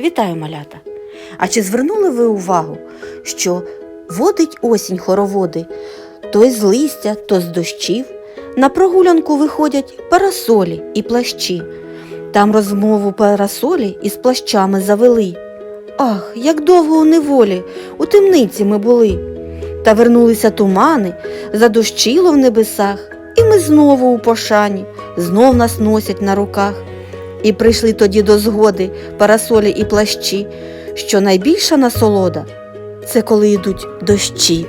Вітаю, малята! А чи звернули ви увагу, що водить осінь хороводи то з листя, то з дощів? На прогулянку виходять парасолі і плащі. Там розмову парасолі із плащами завели. Ах, як довго у неволі, у темниці ми були. Та вернулися тумани, задощило в небесах, і ми знову у пошані, знов нас носять на руках. І прийшли тоді до згоди парасолі і плащі, що найбільша насолода це коли йдуть дощі.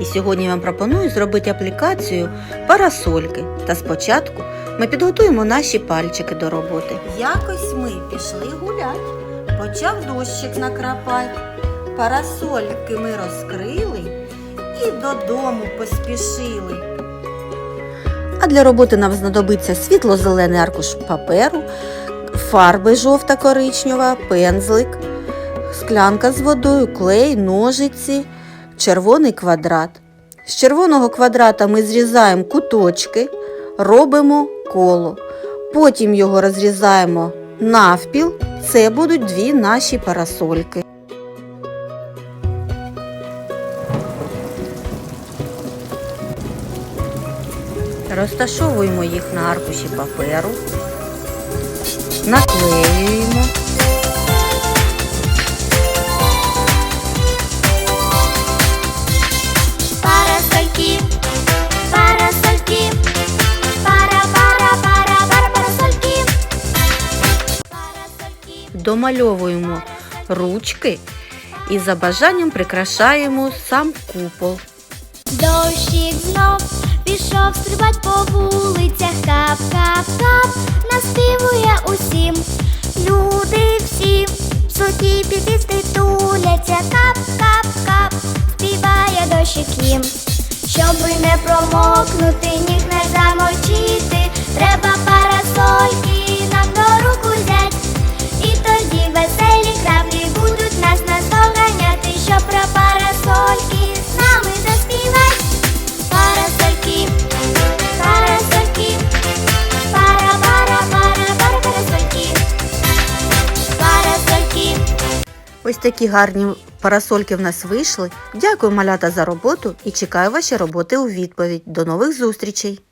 І сьогодні я вам пропоную зробити аплікацію парасольки. Та спочатку ми підготуємо наші пальчики до роботи. Якось ми пішли гулять, почав дощик накрапать. Парасольки ми розкрили і додому поспішили. А для роботи нам знадобиться світло-зелений аркуш паперу, фарби жовта коричнева, пензлик, склянка з водою, клей, ножиці, червоний квадрат. З червоного квадрата ми зрізаємо куточки, робимо коло. Потім його розрізаємо навпіл. Це будуть дві наші парасольки. Розташовуємо їх на аркуші паперу, наклеюємо. Парасольки, парасольки, пара, пара, пара, пара, парасольки. Домальовуємо ручки і за бажанням прикрашаємо сам купол. дощик знов пішов стрибать по вулицях. Кап, кап, кап, наспівує усім. Люди всі в суті підісти туляться. Кап, кап, кап, співає дощик їм. Щоби не промокнути, ніг Ось такі гарні парасольки в нас вийшли. Дякую, малята, за роботу і чекаю ваші роботи у відповідь. До нових зустрічей!